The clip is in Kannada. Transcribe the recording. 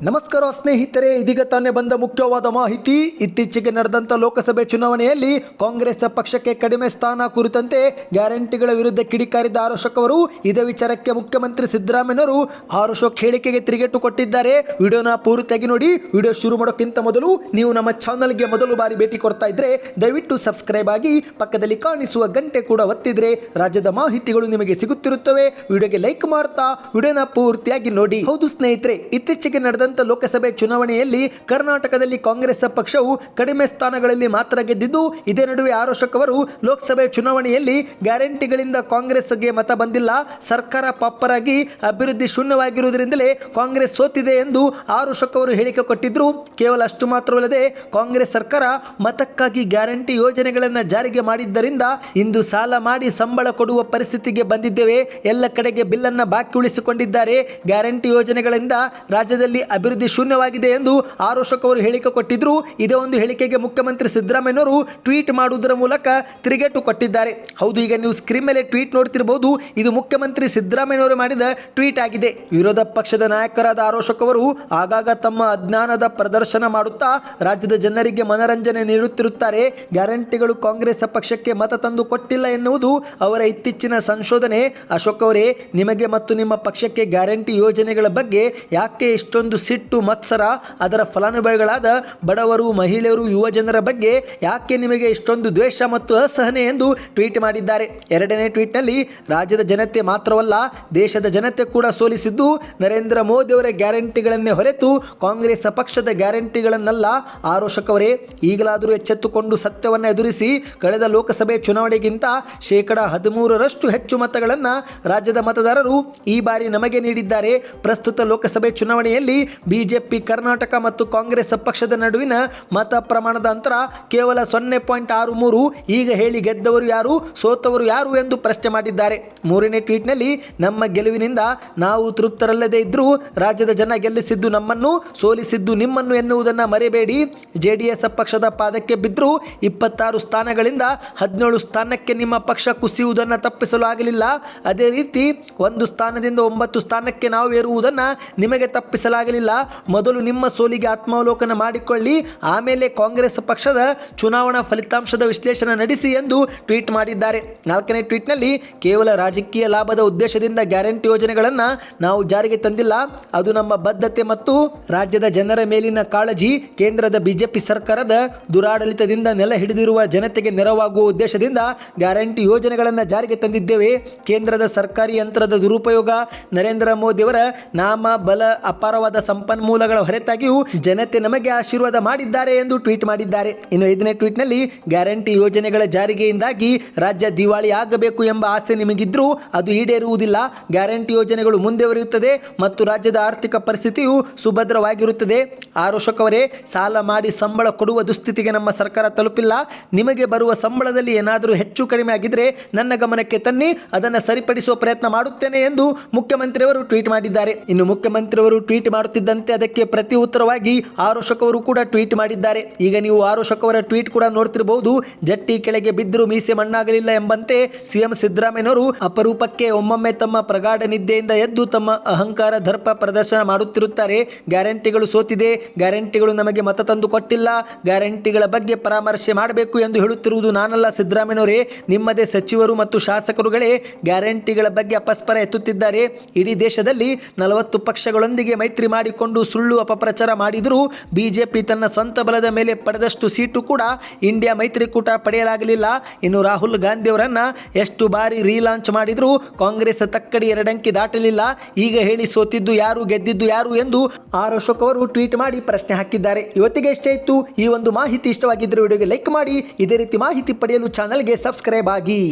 ನಮಸ್ಕಾರ ಸ್ನೇಹಿತರೆ, ಇದೀಗ ತಾನೇ ಬಂದ ಮುಖ್ಯವಾದ ಮಾಹಿತಿ. ಇತ್ತೀಚೆಗೆ ನಡೆದಂಥ ಲೋಕಸಭೆ ಚುನಾವಣೆಯಲ್ಲಿ ಕಾಂಗ್ರೆಸ್ ಪಕ್ಷಕ್ಕೆ ಕಡಿಮೆ ಸ್ಥಾನ ಕುರಿತಂತೆ ಗ್ಯಾರಂಟಿಗಳ ವಿರುದ್ಧ ಕಿಡಿಕಾರಿದ್ದ ಆರೋಶಕ್ ಅವರು. ಇದೇ ವಿಚಾರಕ್ಕೆ ಮುಖ್ಯಮಂತ್ರಿ ಸಿದ್ದರಾಮಯ್ಯನವರು ಆರೋಶಕ್ ಹೇಳಿಕೆಗೆ ತಿರುಗೇಟು ಕೊಟ್ಟಿದ್ದಾರೆ. ವಿಡಿಯೋನ ಪೂರ್ತಿಯಾಗಿ ನೋಡಿ. ವಿಡಿಯೋ ಶುರು ಮಾಡೋಕ್ಕಿಂತ ಮೊದಲು ನೀವು ನಮ್ಮ ಚಾನಲ್ಗೆ ಮೊದಲು ಬಾರಿ ಭೇಟಿ ಕೊಡ್ತಾ ಇದ್ರೆ ದಯವಿಟ್ಟು ಸಬ್ಸ್ಕ್ರೈಬ್ ಆಗಿ ಪಕ್ಕದಲ್ಲಿ ಕಾಣಿಸುವ ಗಂಟೆ ಕೂಡ ಒತ್ತಿದ್ರೆ ರಾಜ್ಯದ ಮಾಹಿತಿಗಳು ನಿಮಗೆ ಸಿಗುತ್ತಿರುತ್ತವೆ. ವಿಡಿಯೋಗೆ ಲೈಕ್ ಮಾಡ್ತಾ, ವಿಡಿಯೋನ ಪೂರ್ತಿಯಾಗಿ ನೋಡಿ. ಹೌದು ಸ್ನೇಹಿತರೆ, ಇತ್ತೀಚೆಗೆ ನಡೆದಂತ ಲೋಕಸಭೆ ಚುನಾವಣೆಯಲ್ಲಿ ಕರ್ನಾಟಕದಲ್ಲಿ ಕಾಂಗ್ರೆಸ್ ಪಕ್ಷವು ಕಡಿಮೆ ಸ್ಥಾನಗಳಲ್ಲಿ ಮಾತ್ರ ಗೆದ್ದಿದ್ದು, ಇದೇ ನಡುವೆ ಆರೋಶಕ್ ಅವರು ಲೋಕಸಭೆ ಚುನಾವಣೆಯಲ್ಲಿ ಗ್ಯಾರಂಟಿಗಳಿಂದ ಕಾಂಗ್ರೆಸ್ಗೆ ಮತ ಬಂದಿಲ್ಲ. ಸರ್ಕಾರ ಪಾಪರಾಗಿ ಅಭಿವೃದ್ಧಿ ಶೂನ್ಯವಾಗಿರುವುದರಿಂದಲೇ ಕಾಂಗ್ರೆಸ್ ಸೋತಿದೆ ಎಂದು ಆರೋಶಕ್ ಅವರು ಹೇಳಿಕೆ ಕೊಟ್ಟಿದ್ರು. ಕೇವಲ ಅಷ್ಟು ಮಾತ್ರವಲ್ಲದೆ ಕಾಂಗ್ರೆಸ್ ಸರ್ಕಾರ ಮತಕ್ಕಾಗಿ ಗ್ಯಾರಂಟಿ ಯೋಜನೆಗಳನ್ನು ಜಾರಿಗೆ ಮಾಡಿದ್ದರಿಂದ ಇಂದು ಸಾಲ ಮಾಡಿ ಸಂಬಳ ಕೊಡುವ ಪರಿಸ್ಥಿತಿಗೆ ಬಂದಿದ್ದೇವೆ. ಎಲ್ಲ ಕಡೆಗೆ ಬಿಲ್ಲನ್ನು ಬಾಕಿ ಉಳಿಸಿಕೊಂಡಿದ್ದಾರೆ. ಗ್ಯಾರಂಟಿ ಯೋಜನೆಗಳಿಂದ ರಾಜ್ಯದಲ್ಲಿ ಅಭಿವೃದ್ಧಿ ಶೂನ್ಯವಾಗಿದೆ ಎಂದು ಆರೋಶಕ್ ಅವರು ಹೇಳಿಕೆ ಕೊಟ್ಟಿದ್ರು. ಇದೇ ಒಂದು ಹೇಳಿಕೆಗೆ ಮುಖ್ಯಮಂತ್ರಿ ಸಿದ್ದರಾಮಯ್ಯನವರು ಟ್ವೀಟ್ ಮಾಡುವುದರ ಮೂಲಕ ತಿರುಗೇಟು ಕೊಟ್ಟಿದ್ದಾರೆ. ಹೌದು, ಈಗ ನೀವು ಸ್ಕ್ರೀನ್ ಮೇಲೆ ಟ್ವೀಟ್ ನೋಡ್ತಿರಬಹುದು ಇದು ಮುಖ್ಯಮಂತ್ರಿ ಸಿದ್ದರಾಮಯ್ಯನವರು ಮಾಡಿದ ಟ್ವೀಟ್ ಆಗಿದೆ. ವಿರೋಧ ಪಕ್ಷದ ನಾಯಕರಾದ ಆರೋಶಕ್ ಅವರು ಆಗಾಗ ತಮ್ಮ ಅಜ್ಞಾನದ ಪ್ರದರ್ಶನ ಮಾಡುತ್ತಾ ರಾಜ್ಯದ ಜನರಿಗೆ ಮನರಂಜನೆ ನೀಡುತ್ತಿರುತ್ತಾರೆ. ಗ್ಯಾರಂಟಿಗಳು ಕಾಂಗ್ರೆಸ್ ಪಕ್ಷಕ್ಕೆ ಮತ ತಂದು ಕೊಟ್ಟಿಲ್ಲ ಎನ್ನುವುದು ಅವರ ಇತ್ತೀಚಿನ ಸಂಶೋಧನೆ. ಅಶೋಕ್ ಅವರೇ, ನಿಮಗೆ ಮತ್ತು ನಿಮ್ಮ ಪಕ್ಷಕ್ಕೆ ಗ್ಯಾರಂಟಿ ಯೋಜನೆಗಳ ಬಗ್ಗೆ ಯಾಕೆ ಇಷ್ಟೊಂದು ಸಿಟ್ಟು ಮತ್ಸರ, ಅದರ ಫಲಾನುಭವಿಗಳಾದ ಬಡವರು, ಮಹಿಳೆಯರು, ಯುವ ಜನರ ಬಗ್ಗೆ ಯಾಕೆ ನಿಮಗೆ ಇಷ್ಟೊಂದು ದ್ವೇಷ ಮತ್ತು ಅಸಹನೆ ಎಂದು ಟ್ವೀಟ್ ಮಾಡಿದ್ದಾರೆ. ಎರಡನೇ ಟ್ವೀಟ್ನಲ್ಲಿ, ರಾಜ್ಯದ ಜನತೆ ಮಾತ್ರವಲ್ಲ, ದೇಶದ ಜನತೆ ಕೂಡ ಸೋಲಿಸಿದ್ದು, ನರೇಂದ್ರ ಮೋದಿಯವರ ಗ್ಯಾರಂಟಿಗಳನ್ನೇ ಹೊರತು ಕಾಂಗ್ರೆಸ್ ಪಕ್ಷದ ಗ್ಯಾರಂಟಿಗಳನ್ನಲ್ಲ. ಆರೋಷಕವರೇ ಈಗಲಾದರೂ ಎಚ್ಚೆತ್ತುಕೊಂಡು ಸತ್ಯವನ್ನು ಎದುರಿಸಿ, ಕಳೆದ ಲೋಕಸಭೆ ಚುನಾವಣೆಗಿಂತ ಶೇಕಡ ಹದಿಮೂರರಷ್ಟು ಹೆಚ್ಚು ಮತಗಳನ್ನು ರಾಜ್ಯದ ಮತದಾರರು ಈ ಬಾರಿ ನಮಗೆ ನೀಡಿದ್ದಾರೆ. ಪ್ರಸ್ತುತ ಲೋಕಸಭೆ ಚುನಾವಣೆಯಲ್ಲಿ ಬಿಜೆಪಿ, ಕರ್ನಾಟಕ ಮತ್ತು ಕಾಂಗ್ರೆಸ್ ಪಕ್ಷದ ನಡುವಿನ ಮತ ಪ್ರಮಾಣದ ಅಂತರ ಕೇವಲ ಸೊನ್ನೆ ಪಾಯಿಂಟ್ ಆರು ಮೂರು. ಈಗ ಹೇಳಿ ಗೆದ್ದವರು ಯಾರು, ಸೋತವರು ಯಾರು ಎಂದು ಪ್ರಶ್ನೆ ಮಾಡಿದ್ದಾರೆ. ಮೂರನೇ ಟ್ವೀಟ್ನಲ್ಲಿ, ನಮ್ಮ ಗೆಲುವಿನಿಂದ ನಾವು ತೃಪ್ತರಲ್ಲದೆ ಇದ್ದರೂ ರಾಜ್ಯದ ಜನ ಗೆಲ್ಲಿಸಿದ್ದು ನಮ್ಮನ್ನು, ಸೋಲಿಸಿದ್ದು ನಿಮ್ಮನ್ನು ಎನ್ನುವುದನ್ನು ಮರೆಯಬೇಡಿ ಜೆ ಡಿ ಎಸ್ ಪಕ್ಷದ ಪಾದಕ್ಕೆ ಬಿದ್ದರೂ ಇಪ್ಪತ್ತಾರು ಸ್ಥಾನಗಳಿಂದ ಹದಿನೇಳು ಸ್ಥಾನಕ್ಕೆ ನಿಮ್ಮ ಪಕ್ಷ ಕುಸಿಯುವುದನ್ನು ತಪ್ಪಿಸಲು ಆಗಲಿಲ್ಲ. ಅದೇ ರೀತಿ, ಒಂದು ಸ್ಥಾನದಿಂದ ಒಂಬತ್ತು ಸ್ಥಾನಕ್ಕೆ ನಾವು ಏರುವುದನ್ನು ನಿಮಗೆ ತಪ್ಪಿಸಲಾಗಲಿಲ್ಲ. ಮೊದಲು ನಿಮ್ಮ ಸೋಲಿಗೆ ಆತ್ಮಾವಲೋಕನ ಮಾಡಿಕೊಳ್ಳಿ. ಆಮೇಲೆ ಕಾಂಗ್ರೆಸ್ ಪಕ್ಷದ ಚುನಾವಣಾ ಫಲಿತಾಂಶದ ವಿಶ್ಲೇಷಣೆ ನಡೆಸಿ ಎಂದು ಟ್ವೀಟ್ ಮಾಡಿದ್ದಾರೆ. ನಾಲ್ಕನೇ ಟ್ವೀಟ್ನಲ್ಲಿ, ಕೇವಲ ರಾಜಕೀಯ ಲಾಭದ ಉದ್ದೇಶದಿಂದ ಗ್ಯಾರಂಟಿ ಯೋಜನೆಗಳನ್ನು ನಾವು ಜಾರಿಗೆ ತಂದಿಲ್ಲ. ಅದು ನಮ್ಮ ಬದ್ಧತೆ ಮತ್ತು ರಾಜ್ಯದ ಜನರ ಮೇಲಿನ ಕಾಳಜಿ, ಕೇಂದ್ರದ ಬಿಜೆಪಿ ಸರ್ಕಾರದ ದುರಾಡಳಿತದಿಂದ ನೆಲ ಹಿಡಿದಿರುವ ಜನತೆಗೆ ನೆರವಾಗುವ ಉದ್ದೇಶದಿಂದ ಗ್ಯಾರಂಟಿ ಯೋಜನೆಗಳನ್ನು ಜಾರಿಗೆ ತಂದಿದ್ದೇವೆ. ಕೇಂದ್ರದ ಸರ್ಕಾರಿ ಯಂತ್ರದ ದುರುಪಯೋಗ, ನರೇಂದ್ರ ಮೋದಿಯವರ ನಾಮ, ಬಲ, ಅಪಾರವಾದ ಸಂಪನ್ಮೂಲಗಳ ಹೊರತಾಗಿಯೂ ಜನತೆ ನಮಗೆ ಆಶೀರ್ವಾದ ಮಾಡಿದ್ದಾರೆ ಎಂದು ಟ್ವೀಟ್ ಮಾಡಿದ್ದಾರೆ. ಇನ್ನು ಐದನೇ ಟ್ವೀಟ್ನಲ್ಲಿ ಗ್ಯಾರಂಟಿ ಯೋಜನೆಗಳ ಜಾರಿಗೆಯಿಂದಾಗಿ ರಾಜ್ಯ ದಿವಾಳಿ ಆಗಬೇಕು ಎಂಬ ಆಸೆ ನಿಮಗಿದ್ರೂ ಅದು ಈಡೇರುವುದಿಲ್ಲ. ಗ್ಯಾರಂಟಿ ಯೋಜನೆಗಳು ಮುಂದುವರಿಯುತ್ತದೆ ಮತ್ತು ರಾಜ್ಯದ ಆರ್ಥಿಕ ಪರಿಸ್ಥಿತಿಯು ಸುಭದ್ರವಾಗಿರುತ್ತದೆ. ಆರು ಅವರೇ ಸಾಲ ಮಾಡಿ ಸಂಬಳ ಕೊಡುವ ದುಸ್ಥಿತಿಗೆ ನಮ್ಮ ಸರ್ಕಾರ ತಲುಪಿಲ್ಲ. ನಿಮಗೆ ಬರುವ ಸಂಬಳದಲ್ಲಿ ಏನಾದರೂ ಹೆಚ್ಚು ಕಡಿಮೆ ಆಗಿದ್ರೆ ನನ್ನ ಗಮನಕ್ಕೆ ತನ್ನಿ, ಅದನ್ನು ಸರಿಪಡಿಸುವ ಪ್ರಯತ್ನ ಮಾಡುತ್ತೇನೆ ಎಂದು ಮುಖ್ಯಮಂತ್ರಿಯವರು ಟ್ವೀಟ್ ಮಾಡಿದ್ದಾರೆ. ಇನ್ನು ಮುಖ್ಯಮಂತ್ರಿಯವರು ಟ್ವೀಟ್ ಮಾಡುತ್ತಿದ್ದಂತೆ ಅದಕ್ಕೆ ಪ್ರತಿ ಉತ್ತರವಾಗಿ ಅವರು ಕೂಡ ಟ್ವೀಟ್ ಮಾಡಿದ್ದಾರೆ. ಈಗ ನೀವು ಆರೋಶಕ್ ಅವರ ಟ್ವೀಟ್ ಕೂಡ ನೋಡ್ತಿರಬಹುದು ಜಟ್ಟಿ ಕೆಳಗೆ ಬಿದ್ದರೂ ಮೀಸೆ ಮಣ್ಣಾಗಲಿಲ್ಲ ಎಂಬಂತೆ ಸಿಎಂ ಸಿದ್ದರಾಮಯ್ಯನವರು ಅಪರೂಪಕ್ಕೆ ಒಮ್ಮೊಮ್ಮೆ ತಮ್ಮ ಪ್ರಗಾಢ ನಿದ್ದೆಯಿಂದ ಎದ್ದು ತಮ್ಮ ಅಹಂಕಾರ ದರ್ಪ ಪ್ರದರ್ಶನ ಮಾಡುತ್ತಿರುತ್ತಾರೆ. ಗ್ಯಾರಂಟಿಗಳು ಸೋತಿದೆ. ಗ್ಯಾರಂಟಿಗಳು ನಮಗೆ ಮತ ತಂದು ಕೊಟ್ಟಿಲ್ಲ. ಗ್ಯಾರಂಟಿಗಳ ಬಗ್ಗೆ ಪರಾಮರ್ಶೆ ಮಾಡಬೇಕು ಎಂದು ಹೇಳುತ್ತಿರುವುದು ನಾನಲ್ಲ ಸಿದ್ದರಾಮಯ್ಯನವರೇ. ನಿಮ್ಮದೇ ಸಚಿವರು ಮತ್ತು ಶಾಸಕರುಗಳೇ ಗ್ಯಾರಂಟಿಗಳ ಬಗ್ಗೆ ಅಪಸ್ಪರ ಎತ್ತುತ್ತಿದ್ದಾರೆ. ಇಡೀ ದೇಶದಲ್ಲಿ ನಲವತ್ತು ಪಕ್ಷಗಳೊಂದಿಗೆ ಮೈತ್ರಿ ಮಾಡಿಕೊಂಡು ಸುಳ್ಳು ಅಪಪ್ರಚಾರ ಮಾಡಿದರೂ ಬಿಜೆಪಿ ತನ್ನ ಸ್ವಂತ ಬಲದ ಮೇಲೆ ಪಡೆದಷ್ಟು ಸೀಟು ಕೂಡ ಇಂಡಿಯಾ ಮೈತ್ರಿಕೂಟ ಪಡೆಯಲಾಗಲಿಲ್ಲ. ಇನ್ನು ರಾಹುಲ್ ಗಾಂಧಿಯವರನ್ನ ಎಷ್ಟು ಬಾರಿ ರೀಲಾಂಚ್ ಮಾಡಿದರೂ ಕಾಂಗ್ರೆಸ್ ತಕ್ಕಡಿ ಎರಡಂಕಿ ದಾಟಲಿಲ್ಲ. ಈಗ ಹೇಳಿ ಸೋತಿದ್ದು ಯಾರು, ಗೆದ್ದಿದ್ದು ಯಾರು ಎಂದು ಆರ್ ಅಶೋಕ್ ಅವರು ಟ್ವೀಟ್ ಮಾಡಿ ಪ್ರಶ್ನೆ ಹಾಕಿದ್ದಾರೆ. ಇವತ್ತಿಗೆ ಇಷ್ಟೇ ಇತ್ತು. ಈ ಒಂದು ಮಾಹಿತಿ ಇಷ್ಟವಾಗಿದ್ದರೆ ವಿಡಿಯೋಗೆ ಲೈಕ್ ಮಾಡಿ. ಇದೇ ರೀತಿ ಮಾಹಿತಿ ಪಡೆಯಲು ಚಾನಲ್ಗೆ ಸಬ್ಸ್ಕ್ರೈಬ್ ಆಗಿ.